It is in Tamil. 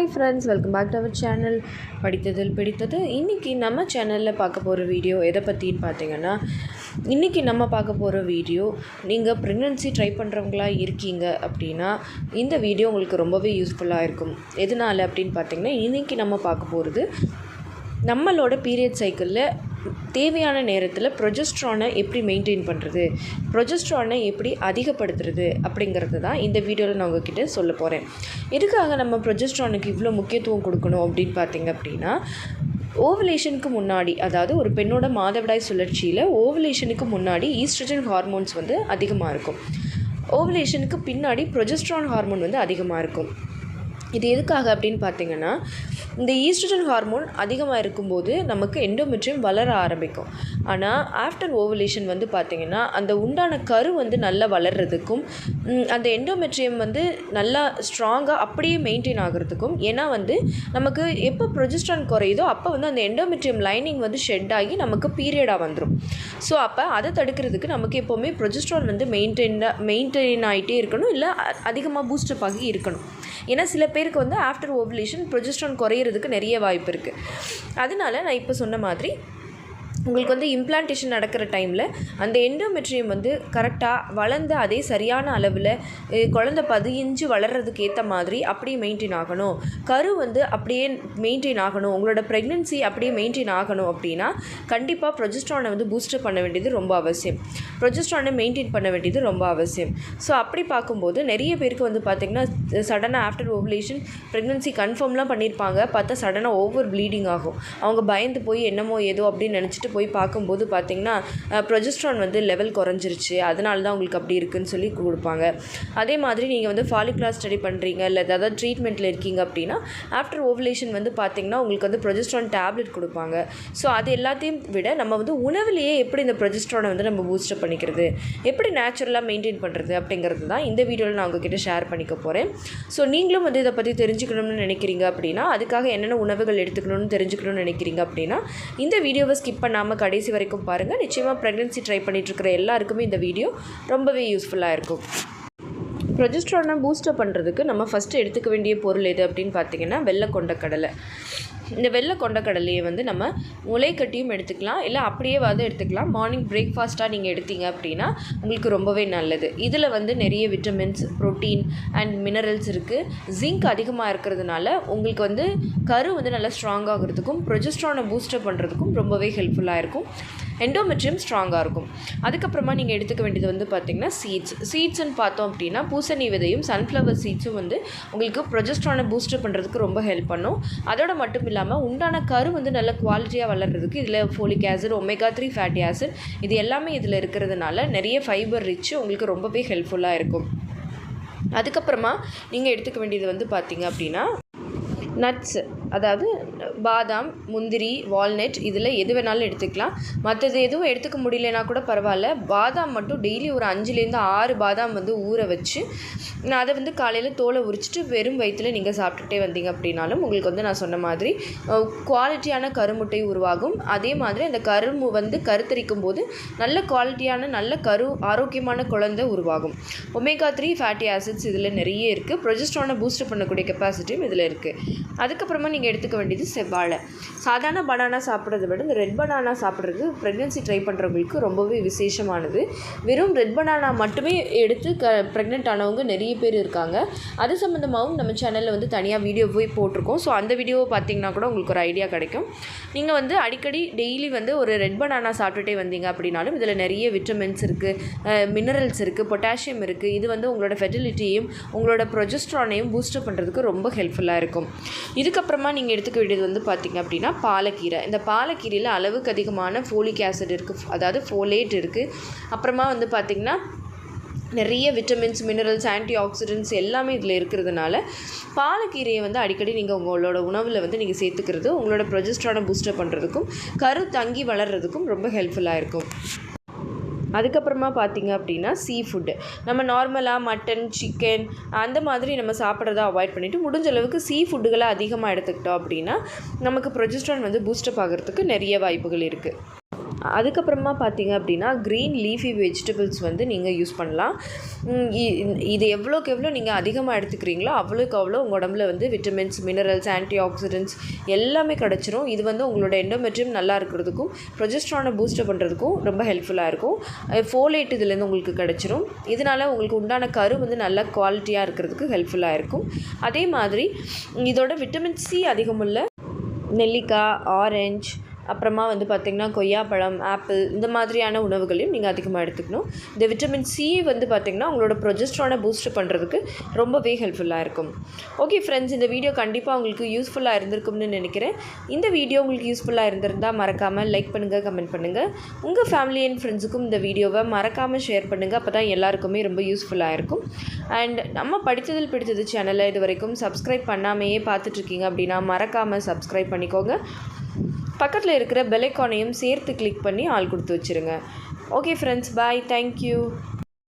Hi friends welcome back to our channel படித்ததில் பிடித்தது. இன்றைக்கி நம்ம சேனலில் பார்க்க போகிற வீடியோ எதை பற்றின்னு பார்த்தீங்கன்னா இன்றைக்கி நம்ம பார்க்க போகிற வீடியோ நீங்கள் ப்ரெக்னென்சி ட்ரை பண்ணுறவங்களா இருக்கீங்க அப்படின்னா இந்த வீடியோ உங்களுக்கு ரொம்பவே யூஸ்ஃபுல்லாக இருக்கும். எதனால் அப்படின்னு பார்த்தீங்கன்னா இன்றைக்கி நம்ம பார்க்க போகிறது நம்மளோட பீரியட் சைக்கிளில் தேவையான நேரத்தில் ப்ரொஜெஸ்ட்ரானை எப்படி மெயின்டைன் பண்ணுறது ப்ரொஜெஸ்ட்ரானை எப்படி அதிகப்படுத்துறது அப்படிங்கிறது தான் இந்த வீடியோவில் நான் உங்ககிட்ட சொல்ல போகிறேன் எதுக்காக நம்ம ப்ரொஜெஸ்ட்ரானுக்கு இவ்வளோ முக்கியத்துவம் கொடுக்கணும் அப்படின்னு பார்த்தீங்க அப்படின்னா ஓவலேஷனுக்கு முன்னாடி அதாவது ஒரு பெண்ணோட மாதவிடாய் சுழற்சியில் ஓவலேஷனுக்கு முன்னாடி ஈஸ்ட்ரஜன் ஹார்மோன்ஸ் வந்து அதிகமாக இருக்கும். ஓவலேஷனுக்கு பின்னாடி ப்ரொஜெஸ்ட்ரான் ஹார்மோன் வந்து அதிகமாக இருக்கும். இது எதுக்காக அப்படின்னு பார்த்தீங்கன்னா இந்த ஈஸ்ட்ரஜன் ஹார்மோன் அதிகமாக இருக்கும்போது நமக்கு எண்டோமெட்ரியம் வளர ஆரம்பிக்கும். ஆனால் ஆஃப்டர் ஓவலேஷன் வந்து பார்த்திங்கன்னா அந்த உண்டான கரு வந்து நல்லா வளர்கிறதுக்கும் அந்த எண்டோமெட்ரியம் வந்து நல்லா ஸ்ட்ராங்காக அப்படியே மெயின்டைன் ஆகிறதுக்கும் ஏன்னா வந்து நமக்கு எப்போ ப்ரொஜிஸ்ட்ரான் குறையுதோ அப்போ வந்து அந்த எண்டோமெட்ரியம் லைனிங் வந்து ஷெட் ஆகி நமக்கு பீரியடாக வந்துடும் ஸோ அப்போ அதை தடுக்கிறதுக்கு நமக்கு எப்போவுமே ப்ரொஜிஸ்ட்ரான் வந்து மெயின்டைன் மெயின்டைன் ஆகிட்டே இருக்கணும் இல்லை அதிகமாக பூஸ்டப் ஆகி இருக்கணும். ஏன்னா சில பேருக்கு வந்து ஆஃப்டர் ஓவலேஷன் ப்ரொஜெஸ்ட்ரான் குறையிறதுக்கு நிறைய வாய்ப்பு இருக்குது அதனால நான் இப்போ சொன்ன மாதிரி உங்களுக்கு வந்து இம்ப்ளான்டேஷன் நடக்கிற டைமில் அந்த எண்டோமெட்ரியம் வந்து கரெக்டாக வளர்ந்து அதே சரியான அளவில் குழந்த குழந்தை பதிஞ்சு வளர்கிறதுக்கு ஏற்ற மாதிரி அப்படியே மெயின்டைன் ஆகணும். கரு வந்து அப்படியே மெயின்டைன் ஆகணும். உங்களோட ப்ரெக்னென்சி அப்படியே மெயின்டைன் ஆகணும் அப்படின்னா கண்டிப்பாக ப்ரொஜெஸ்ட்ரானை வந்து பூஸ்டர் பண்ண வேண்டியது ரொம்ப அவசியம். ப்ரொஜெஸ்ட்ரானை மெயின்டைன் பண்ண வேண்டியது ரொம்ப அவசியம். ஸோ அப்படி பார்க்கும்போது நிறைய பேருக்கு வந்து பார்த்திங்கன்னா சடனாக ஆஃப்டர் ஓவலேஷன் ப்ரெக்னென்சி கன்ஃபார்ம்லாம் பண்ணியிருப்பாங்க பார்த்தா சடனாக ஓவர் ப்ளீடிங் ஆகும். அவங்க பயந்து போய் என்னமோ ஏதோ அப்படின்னு நினச்சிட்டு போய் பார்க்கும்போது பார்த்திங்கன்னா ப்ரொஜெஸ்ட்ரான் வந்து லெவல் குறைஞ்சிருச்சு. அதனால தான் உங்களுக்கு அப்படி இருக்குன்னு சொல்லி கொடுப்பாங்க. அதே மாதிரி நீங்கள் வந்து ஃபாலிகுலார் ஸ்டடி பண்ணுறீங்க இல்லை ஏதாவது ட்ரீட்மெண்ட்டில் இருக்கீங்க அப்படின்னா ஆஃப்டர் ஓவலேஷன் வந்து பார்த்திங்கன்னா உங்களுக்கு வந்து ப்ரொஜெஸ்ட்ரான் டேப்லெட் கொடுப்பாங்க. ஸோ அது எல்லாத்தையும் விட நம்ம வந்து உணவுலேயே எப்படி இந்த ப்ரொஜெஸ்ட்ரானை வந்து நம்ம பூஸ்டப் பண்ணிக்கிறது எப்படி நேச்சுரலாக மெயின்டைன் பண்ணுறது அப்படிங்கிறது தான் இந்த வீடியோவில் நான் உங்ககிட்ட ஷேர் பண்ணிக்க போகிறேன் ஸோ நீங்களும் வந்து இதை பற்றி தெரிஞ்சுக்கணும்னு நினைக்கிறீங்க அப்படின்னா அதுக்காக என்னென்ன உணவுகள் எடுத்துக்கணும்னு தெரிஞ்சுக்கணும்னு நினைக்கிறீங்க அப்படின்னா இந்த வீடியோவை ஸ்கிப் பண்ணாமல் கடைசி வரைக்கும் பாருங்கள் நிச்சயமாக ப்ரெக்னென்சி ட்ரை பண்ணிகிட்டு இருக்கிற எல்லாருக்குமே இந்த வீடியோ ரொம்பவே யூஸ்ஃபுல்லாக இருக்கும். ப்ரொஜெஸ்ட்ரானை பூஸ்டப் பண்ணுறதுக்கு நம்ம ஃபஸ்ட்டு எடுத்துக்க வேண்டிய பொருள் எது அப்படின்னு பார்த்தீங்கன்னா வெள்ளை கொண்ட கடலை. இந்த வெள்ளை கொண்ட கடலையை வந்து நம்ம முளை கட்டியும் எடுத்துக்கலாம். இல்லை அப்படியே வந்து எடுத்துக்கலாம். மார்னிங் பிரேக்ஃபாஸ்ட்டாக நீங்கள் எடுத்தீங்க அப்படின்னா உங்களுக்கு ரொம்பவே நல்லது. இதில் வந்து நிறைய விட்டமின்ஸ் ப்ரோட்டீன் அண்ட் மினரல்ஸ் இருக்குது ஜிங்க் அதிகமாக இருக்கிறதுனால உங்களுக்கு வந்து கரு வந்து நல்லா ஸ்ட்ராங் ஆகிறதுக்கும் ப்ரொஜெஸ்ட்ரானை பூஸ்டப் பண்ணுறதுக்கும் ரொம்பவே ஹெல்ப்ஃபுல்லாக இருக்கும். எண்டோமெட்ரியம் ஸ்ட்ராங்காக இருக்கும். அதுக்கப்புறமா நீங்கள் எடுத்துக்க வேண்டியது வந்து பார்த்திங்கன்னா சீட்ஸ் சீட்ஸ்னு பார்த்தோம் அப்படின்னா பூசணி விதையும் சன்ஃப்ளவர் சீட்ஸும் வந்து உங்களுக்கு ப்ரொஜெஸ்ட்ரானை பூஸ்டர் பண்ணுறதுக்கு ரொம்ப ஹெல்ப் பண்ணும். அதோட மட்டும் இல்லாமல் உண்டான கரு வந்து நல்ல குவாலிட்டியாக வளர்கிறதுக்கு இதில் folic acid omega three fatty acid இது எல்லாமே இதில் இருக்கிறதுனால நிறைய ஃபைபர் ரிச்சு உங்களுக்கு ரொம்பவே ஹெல்ப்ஃபுல்லாக இருக்கும். அதுக்கப்புறமா நீங்கள் எடுத்துக்க வேண்டியது வந்து பார்த்திங்க அப்படின்னா நட்ஸு அதாவது பாதாம் முந்திரி வால்நட் இதில் எது வேணாலும் எடுத்துக்கலாம். மற்றது எதுவும் எடுத்துக்க முடியலனா கூட பரவாயில்ல. பாதாம் மட்டும் டெய்லி ஒரு அஞ்சுலேருந்து ஆறு பாதாம் வந்து ஊற வச்சு நான் அதை வந்து காலையில் தோலை உரிச்சிட்டு வெறும் வயிற்றில் நீங்கள் சாப்பிட்டுட்டே வந்தீங்க அப்படின்னாலும் உங்களுக்கு வந்து நான் சொன்ன மாதிரி குவாலிட்டியான கருமுட்டை உருவாகும். அதே மாதிரி அந்த கருமு வந்து கருத்தரிக்கும் போது நல்ல குவாலிட்டியான நல்ல கரு ஆரோக்கியமான குழந்தை உருவாகும். ஒமேகா த்ரீ ஃபேட்டி ஆசிட்ஸ் இதில் நிறைய இருக்குது ப்ரொஜெஸ்ட்ரானை பூஸ்ட் பண்ணக்கூடிய கெப்பாசிட்டியும் இதில் இருக்குது அதுக்கப்புறமா நீங்கள் எடுத்துக்க வேண்டியது செவ்வாழை. சாதாரண பனானா சாப்பிட்றத விட இந்த ரெட் பனானா சாப்பிட்றது ப்ரெக்னென்சி ட்ரை பண்ணுறவங்களுக்கு ரொம்பவே விசேஷமானது. வெறும் ரெட் பனானா மட்டுமே எடுத்து க ப்ரெக்னென்ட் ஆனவங்க நிறைய பேர் இருக்காங்க. அது சம்மந்தமாகவும் நம்ம சேனலில் வந்து தனியாக வீடியோ போய் போட்டிருக்கோம். ஸோ அந்த வீடியோவை பார்த்தீங்கன்னா கூட உங்களுக்கு ஒரு ஐடியா கிடைக்கும். நீங்கள் வந்து அடிக்கடி டெய்லி வந்து ஒரு ரெட் பனானா சாப்பிட்டுட்டே வந்தீங்க அப்படின்னாலும் இதில் நிறைய விட்டமின்ஸ் இருக்குது மினரல்ஸ் இருக்குது பொட்டாசியம் இருக்குது இது வந்து உங்களோட ஃபெர்டிலிட்டியும் உங்களோட ப்ரொஜெஸ்ட்ரானையும் பூஸ்டப் பண்ணுறதுக்கு ரொம்ப ஹெல்ப்ஃபுல்லாக இருக்கும். இதுக்கப்புறமா நீங்கள் எடுத்துக்க வேண்டியது வந்து பார்த்திங்க அப்படின்னா பாலக்கீரை. இந்த பாலக்கீரையில் அளவுக்கு அதிகமான ஃபோலிக் ஆசிட் இருக்குது அதாவது ஃபோலேட் இருக்குது அப்புறமா வந்து பார்த்திங்கன்னா நிறைய விட்டமின்ஸ் மினரல்ஸ் ஆன்டி ஆக்சிடென்ட்ஸ் எல்லாமே இதில் இருக்கிறதுனால பாலக்கீரையை வந்து அடிக்கடி நீங்கள் உங்களோட உணவில் வந்து நீங்கள் சேர்த்துக்கிறது உங்களோட ப்ரொஜெஸ்ட்ரானை பூஸ்டர் பண்ணுறதுக்கும் கரு தங்கி வளர்கிறதுக்கும் ரொம்ப ஹெல்ப்ஃபுல்லாக இருக்கும். அதுக்கப்புறமா பார்த்தீங்க அப்படின்னா சீ ஃபுட்டு நம்ம நார்மலாக மட்டன் சிக்கன் அந்த மாதிரி நம்ம சாப்பிட்றத அவாய்ட் பண்ணிவிட்டு முடிஞ்ச அளவுக்கு சீ ஃபுட்டுகளை அதிகமாக எடுத்துக்கிட்டோம் அப்படின்னா நமக்கு ப்ரொஜெஸ்ட்ரான் வந்து பூஸ்டப் ஆகிறதுக்கு நிறைய வாய்ப்புகள் இருக்குது அதுக்கப்புறமா பார்த்தீங்க அப்படின்னா க்ரீன் லீஃபி வெஜிடபிள்ஸ் வந்து நீங்கள் யூஸ் பண்ணலாம். இ- இது எவ்வளோக்கு எவ்வளோ நீங்கள் அதிகமாக எடுத்துக்கிறீங்களோ அவ்வளோக்கு அவ்வளோ உங்கள் உடம்புல வந்து விட்டமின்ஸ் மினரல்ஸ் ஆன்டி ஆக்சிடென்ட்ஸ் எல்லாமே கிடச்சிரும். இது வந்து உங்களோட எண்டோமெட்ரியம் நல்லா இருக்கிறதுக்கும் ப்ரொஜெஸ்ட்ரானை பூஸ்டப் பண்ணுறதுக்கும் ரொம்ப ஹெல்ப்ஃபுல்லாக இருக்கும். ஃபோலேட் இதுலேருந்து உங்களுக்கு கிடச்சிரும். இதனால் உங்களுக்கு உண்டான கரு வந்து நல்ல குவாலிட்டியாக இருக்கிறதுக்கு ஹெல்ப்ஃபுல்லாக இருக்கும். அதே மாதிரி இதோட விட்டமின் சி அதிகமுள்ள நெல்லிக்காய் ஆரஞ்சு அப்புறமா வந்து பார்த்திங்கன்னா கொய்யாப்பழம் ஆப்பிள் இந்த மாதிரியான உணவுகளையும் நீங்கள் அதிகமாக எடுத்துக்கணும். இந்த விட்டமின் சி வந்து பார்த்திங்கன்னா உங்களோட ப்ரொஜெஸ்ட்ரானை பூஸ்ட் பண்ணுறதுக்கு ரொம்பவே ஹெல்ப்ஃபுல்லாக இருக்கும். ஓகே ஃப்ரெண்ட்ஸ் இந்த வீடியோ கண்டிப்பாக உங்களுக்கு யூஸ்ஃபுல்லாக இருந்திருக்கும்னு நினைக்கிறேன். இந்த வீடியோ உங்களுக்கு யூஸ்ஃபுல்லாக இருந்திருந்தால் மறக்காமல் லைக் பண்ணுங்கள் கமெண்ட் பண்ணுங்கள் உங்கள் ஃபேமிலி அண்ட் ஃப்ரெண்ட்ஸுக்கும் இந்த வீடியோவை மறக்காமல் ஷேர் பண்ணுங்கள் அப்போ தான் எல்லாருக்குமே ரொம்ப யூஸ்ஃபுல்லாக இருக்கும். அண்ட் நம்ம படித்ததில் பிடித்தது சேனலை இது வரைக்கும் சப்ஸ்கிரைப் பண்ணாமையே பார்த்துட்ருக்கீங்க அப்படின்னா மறக்காமல் சப்ஸ்கிரைப் பண்ணிக்கோங்க. பக்கத்தில் இருக்கிற பெலைக்கானையும் சேர்த்து கிளிக் பண்ணி ஆள் கொடுத்து வச்சுருங்க. Okay friends bye thank you